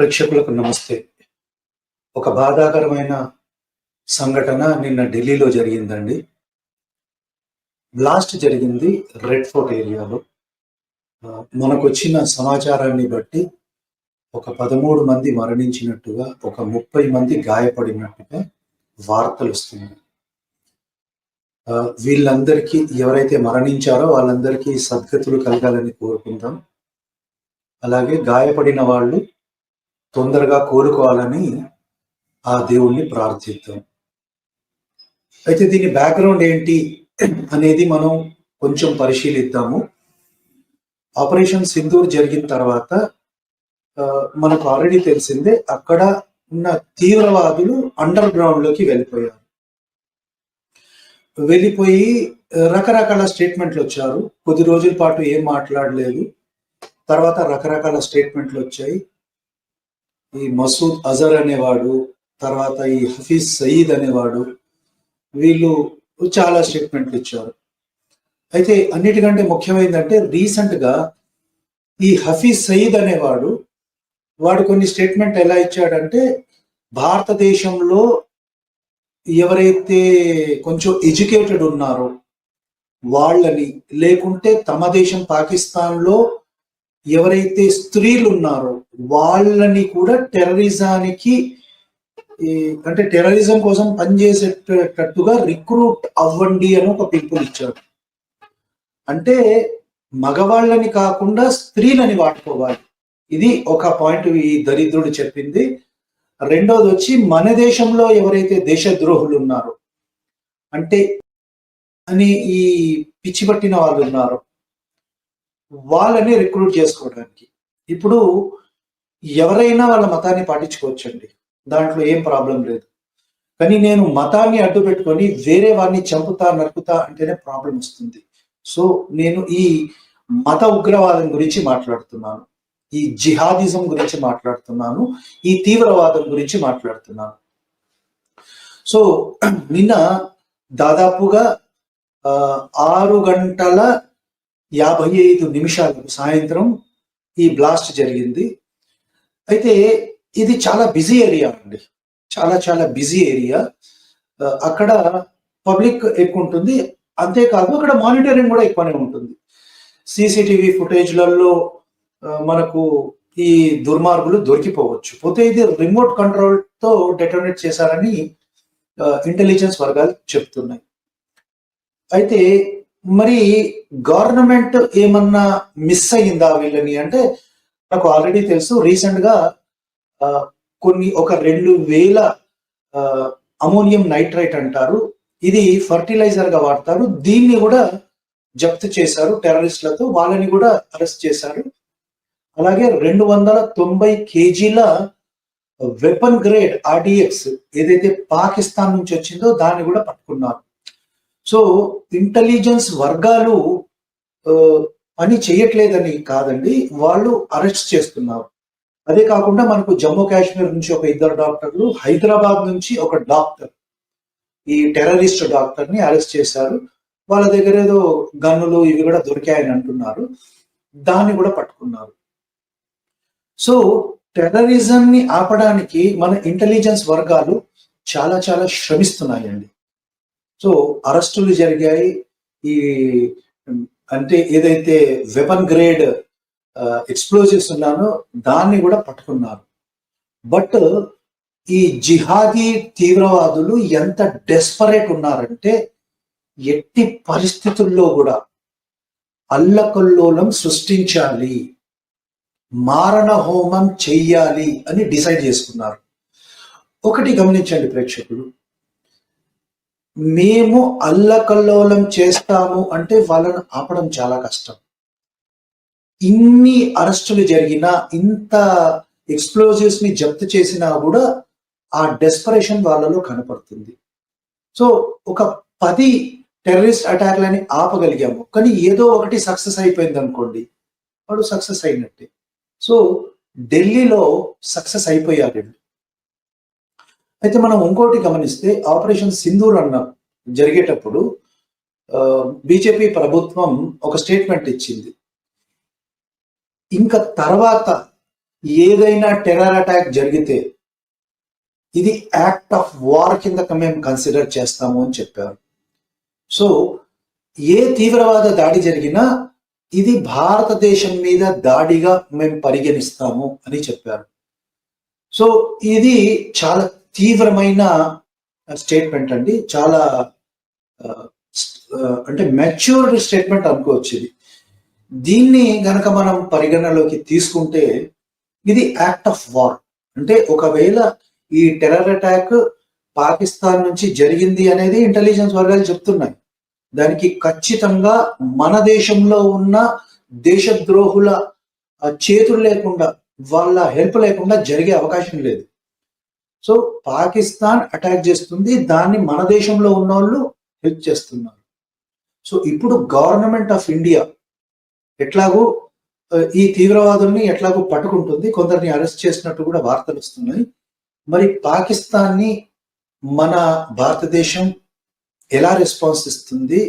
ప్రేక్షకులకు నమస్తే. ఒక బాధాకరమైన సంఘటన నిన్న ఢిల్లీలో జరిగిందండి. బ్లాస్ట్ జరిగింది రెడ్ ఫోర్ట్ ఏరియాలో. మనకు వచ్చిన సమాచారాన్ని బట్టి ఒక పదమూడు మంది మరణించినట్టుగా ఒక ముప్పై మంది గాయపడినట్టుగా వార్తలు వస్తున్నాయి. వీళ్ళందరికీ ఎవరైతే మరణించారో వాళ్ళందరికీ సద్గతులు కలగాలని కోరుకుందాం. అలాగే గాయపడిన వాళ్ళు తొందరగా కోలుకోవాలని ఆ దేవుణ్ణి ప్రార్థిద్దాం. అయితే దీని బ్యాక్గ్రౌండ్ ఏంటి అనేది మనం కొంచెం పరిశీలిద్దాము. ఆపరేషన్ సింధూర్ జరిగిన తర్వాత మనకు ఆల్రెడీ తెలిసిందే అక్కడ ఉన్న తీవ్రవాదులు అండర్ గ్రౌండ్లోకి వెళ్ళిపోయారు. వెళ్ళిపోయి రకరకాల స్టేట్మెంట్లు వచ్చారు. కొద్ది రోజుల పాటు ఏం మాట్లాడలేదు. తర్వాత రకరకాల స్టేట్మెంట్లు వచ్చాయి. ఈ మసూద్ అజర్ అనేవాడు తర్వాత ఈ హఫీజ్ సయీద్ అనేవాడు వీళ్ళు చాలా స్టేట్మెంట్లు ఇచ్చారు. అయితే అన్నిటికంటే ముఖ్యమైందంటే రీసెంట్గా ఈ హఫీజ్ సయీద్ అనేవాడు వాడు కొన్ని స్టేట్మెంట్ ఎలా ఇచ్చాడంటే భారతదేశంలో ఎవరైతే కొంచెం ఎడ్యుకేటెడ్ ఉన్నారో వాళ్ళని లేకుంటే తమ దేశం పాకిస్తాన్లో ఎవరైతే స్త్రీలు ఉన్నారో వాళ్ళని కూడా టెర్రరిజానికి అంటే టెర్రరిజం కోసం పనిచేసేటట్టుగా రిక్రూట్ అవ్వండి అని ఒక పిలుపుని ఇచ్చాడు. అంటే మగవాళ్ళని కాకుండా స్త్రీలని వాడుకోవాలి. ఇది ఒక పాయింట్ ఈ దరిద్రుడు చెప్పింది. రెండోది వచ్చి మన దేశంలో ఎవరైతే దేశద్రోహులు ఉన్నారో అంటే అని ఈ పిచ్చి పట్టిన వాళ్ళు ఉన్నారో వాళ్ళని రిక్రూట్ చేసుకోవడానికి. ఇప్పుడు ఎవరైనా వాళ్ళ మతాన్ని పాటించుకోవచ్చండి. దాంట్లో ఏం ప్రాబ్లం లేదు. కానీ నేను మతాన్ని అడ్డు పెట్టుకొని వేరే వారిని చంపుతా నరుకుతా అంటేనే ప్రాబ్లం వస్తుంది. సో నేను ఈ మత ఉగ్రవాదం గురించి మాట్లాడుతున్నాను. ఈ జిహాదిజం గురించి మాట్లాడుతున్నాను. ఈ తీవ్రవాదం గురించి మాట్లాడుతున్నాను. సో నిన్న దాదాపుగా ఆరు గంటల యాభై ఐదు నిమిషాలకు సాయంత్రం ఈ బ్లాస్ట్ జరిగింది. అయితే ఇది చాలా బిజీ ఏరియా అండి. చాలా చాలా బిజీ ఏరియా అక్కడ పబ్లిక్ ఎక్కువ ఉంటుంది. అంతేకాదు అక్కడ మానిటరింగ్ కూడా ఎక్కువనే ఉంటుంది. సీసీటీవీ ఫుటేజ్లలో మనకు ఈ దుర్మార్గులు దొరికిపోవచ్చు. పోతే ఇది రిమోట్ కంట్రోల్తో డెటోనేట్ చేశారని ఇంటెలిజెన్స్ వర్గాలు చెప్తున్నాయి. అయితే మరి గవర్నమెంట్ ఏమన్నా మిస్ అయ్యిందా వీళ్ళని అంటే నాకు ఆల్రెడీ తెలుసు. రీసెంట్గా కొన్ని ఒక రెండు వేల అమోనియం నైట్రైట్ అంటారు. ఇది ఫర్టిలైజర్గా వాడతారు. దీన్ని కూడా జప్తు చేశారు టెర్రరిస్టులతో. వాళ్ళని కూడా అరెస్ట్ చేశారు. అలాగే రెండు వందల తొంభై కేజీల వెపన్ గ్రేడ్ ఆర్డిఎక్స్ ఏదైతే పాకిస్తాన్ నుంచి వచ్చిందో దాన్ని కూడా పట్టుకున్నారు. సో ఇంటెలిజెన్స్ వర్గాలు పని చేయట్లేదని కాదండి. వాళ్ళు అరెస్ట్ చేస్తున్నారు. అదే కాకుండా మనకు జమ్మూ కాశ్మీర్ నుంచి ఒక ఇద్దరు డాక్టర్లు హైదరాబాద్ నుంచి ఒక డాక్టర్ ఈ టెర్రరిస్ట్ డాక్టర్ని అరెస్ట్ చేశారు. వాళ్ళ దగ్గర ఏదో గన్నులు ఇవి కూడా దొరికాయని అంటున్నారు. దాన్ని కూడా పట్టుకున్నారు. సో టెర్రరిజం ని ఆపడానికి మన ఇంటెలిజెన్స్ వర్గాలు చాలా చాలా శ్రమిస్తున్నాయండి. సో అరెస్టులు జరిగాయి. ఈ అంటే ఏదైతే వెపన్ గ్రేడ్ ఎక్స్ప్లోజివ్స్ ఉన్నానో దాన్ని కూడా పట్టుకున్నారు. బట్ ఈ జిహాదీ తీవ్రవాదులు ఎంత డెస్పరేట్ ఉన్నారంటే ఎట్టి పరిస్థితుల్లో కూడా అల్లకల్లోలం సృష్టించాలి మారణ హోమం చెయ్యాలి అని డిసైడ్ చేసుకున్నారు. ఒకటి గమనించండి ప్రేక్షకులు మేము అల్లకల్లోలం చేస్తాము అంటే వాళ్ళను ఆపడం చాలా కష్టం. ఇన్ని అరెస్టులు జరిగినా ఇంత ఎక్స్ప్లోజివ్స్ని జప్తు చేసినా కూడా ఆ డెస్పరేషన్ వాళ్ళలో కనపడుతుంది. సో ఒక పది టెర్రరిస్ట్ అటాక్లని ఆపగలిగాము. కానీ ఏదో ఒకటి సక్సెస్ అయిపోయింది అనుకోండి. వాడు సక్సెస్ అయినట్టే. సో ఢిల్లీలో సక్సెస్ అయిపోయాడు అయితే మనం ఇంకోటి గమనిస్తే ఆపరేషన్ సింధూర్ అన్న జరిగేటప్పుడు బీజేపీ ప్రభుత్వం ఒక స్టేట్మెంట్ ఇచ్చింది. ఇంకా తర్వాత ఏదైనా టెర్రర్ అటాక్ జరిగితే ఇది యాక్ట్ ఆఫ్ వార్ కింద మేము కన్సిడర్ చేస్తాము అని చెప్పారు. సో ఏ తీవ్రవాద దాడి జరిగినా ఇది భారతదేశం మీద దాడిగా మేము పరిగణిస్తాము అని చెప్పారు. సో ఇది చాలా తీవ్రమైన స్టేట్మెంట్ అండి. చాలా అంటే మెచ్యూర్డ్ స్టేట్మెంట్ అనుకోవచ్చు ఇది. దీన్ని గనక మనం పరిగణలోకి తీసుకుంటే ఇది యాక్ట్ ఆఫ్ వార్ అంటే ఒకవేళ ఈ టెర్రర్ అటాక్ పాకిస్తాన్ నుంచి జరిగింది అనేది ఇంటెలిజెన్స్ వర్గాలు చెప్తున్నాయి. దానికి ఖచ్చితంగా మన దేశంలో ఉన్న దేశద్రోహుల చేతులు లేకుండా వాళ్ళ హెల్ప్ లేకుండా జరిగే అవకాశం లేదు. సో పాకిస్తాన్ అటాక్ చేస్తుంది దాన్ని మన దేశంలో ఉన్న వాళ్ళు హెల్ప్ చేస్తున్నారు. సో ఇప్పుడు గవర్నమెంట్ ఆఫ్ ఇండియా ఎట్లాగో ఈ తీవ్రవాదుల్ని ఎట్లాగో పట్టుకుంటుంది కొందరిని అరెస్ట్ చేసినట్టు కూడా వార్తలు వస్తున్నాయి. మరి పాకిస్తాన్ని మన భారతదేశం ఎలా రెస్పాన్స్ ఇస్తుంది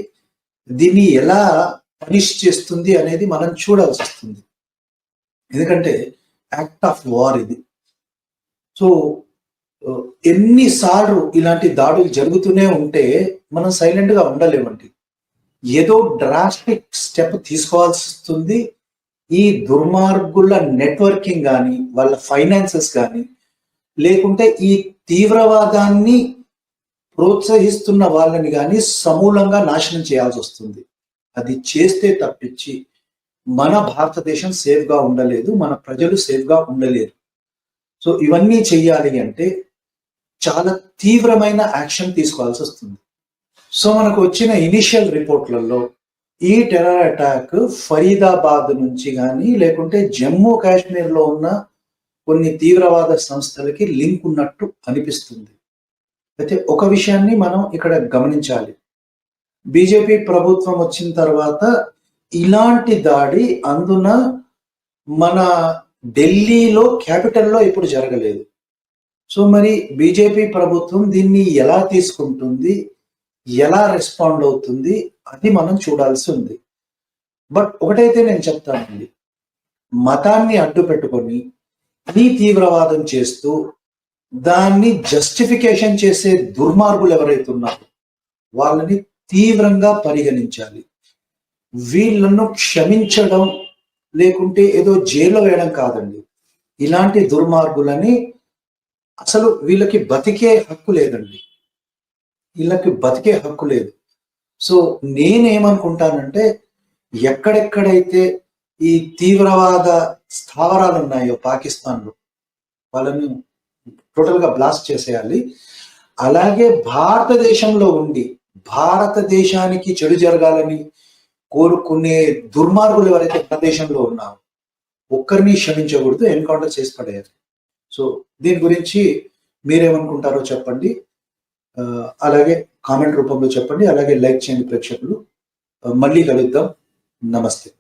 దీన్ని ఎలా పనిష్ చేస్తుంది అనేది మనం చూడాల్సి వస్తుంది. ఎందుకంటే యాక్ట్ ఆఫ్ వార్ ఇది. సో ఎన్నిసార్లు ఇలాంటి దాడులు జరుగుతూనే ఉంటే మనం సైలెంట్గా ఉండలేమండి ఏదో డ్రాస్టిక్ స్టెప్ తీసుకోవాల్సి వస్తుంది. ఈ దుర్మార్గుల నెట్వర్కింగ్ కానీ వాళ్ళ ఫైనాన్సెస్ కానీ లేకుంటే ఈ తీవ్రవాదాన్ని ప్రోత్సహిస్తున్న వాళ్ళని కానీ సమూలంగా నాశనం చేయాల్సి వస్తుంది. అది చేస్తే తప్పించి మన భారతదేశం సేఫ్గా ఉండలేదు మన ప్రజలు సేఫ్గా ఉండలేరు. సో ఇవన్నీ చెయ్యాలి అంటే చాలా తీవ్రమైన యాక్షన్ తీసుకోవాల్సి వస్తుంది. సో మనకు వచ్చిన ఇనిషియల్ రిపోర్ట్లలో ఈ టెర్రర్ అటాక్ ఫరీదాబాద్ నుంచి కానీ లేకుంటే జమ్మూ కాశ్మీర్లో ఉన్న కొన్ని తీవ్రవాద సంస్థలకి లింక్ ఉన్నట్టు అనిపిస్తుంది. అయితే ఒక విషయాన్ని మనం ఇక్కడ గమనించాలి. బీజేపీ ప్రభుత్వం వచ్చిన తర్వాత ఇలాంటి దాడి అందున మన ఢిల్లీలో క్యాపిటల్లో ఇప్పుడు జరగలేదు. సో మరి బీజేపీ ప్రభుత్వం దీన్ని ఎలా తీసుకుంటుంది? ఎలా రెస్పాండ్ అవుతుంది? అది మనం చూడాల్సి ఉంది. బట్ ఒకటైతే నేను చెప్తానండి. మతాన్ని అడ్డు పెట్టుకొని నీ తీవ్రవాదం చేస్తూ దాన్ని జస్టిఫికేషన్ చేసే దుర్మార్గులు ఎవరైతే ఉన్నారో వాళ్ళని తీవ్రంగా పరిగణించాలి. వీళ్ళను క్షమించడం లేకుంటే ఏదో జైల్లో వేయడం కాదండి. ఇలాంటి దుర్మార్గులని అసలు వీళ్ళకి బతికే హక్కు లేదండి. వీళ్ళకి బతికే హక్కు లేదు. సో నేనేమనుకుంటానంటే ఎక్కడెక్కడైతే ఈ తీవ్రవాద స్థావరాలు ఉన్నాయో పాకిస్తాన్లో వాళ్ళని టోటల్గా బ్లాస్ట్ చేసేయాలి. అలాగే భారతదేశంలో ఉండి భారతదేశానికి చెడు జరగాలని కోరుకునే దుర్మార్గులు ఎవరైతే మన దేశంలో ఉన్నారో ఒక్కరిని క్షమించకూడదు ఎన్కౌంటర్ చేసి పడేయాలి. సో దీని గురించి మీరేమనుకుంటారో చెప్పండి. అలాగే కామెంట్ రూపంలో చెప్పండి. అలాగే లైక్ చేయండి ప్రేక్షకులు. మళ్ళీ కలుద్దాం. నమస్తే.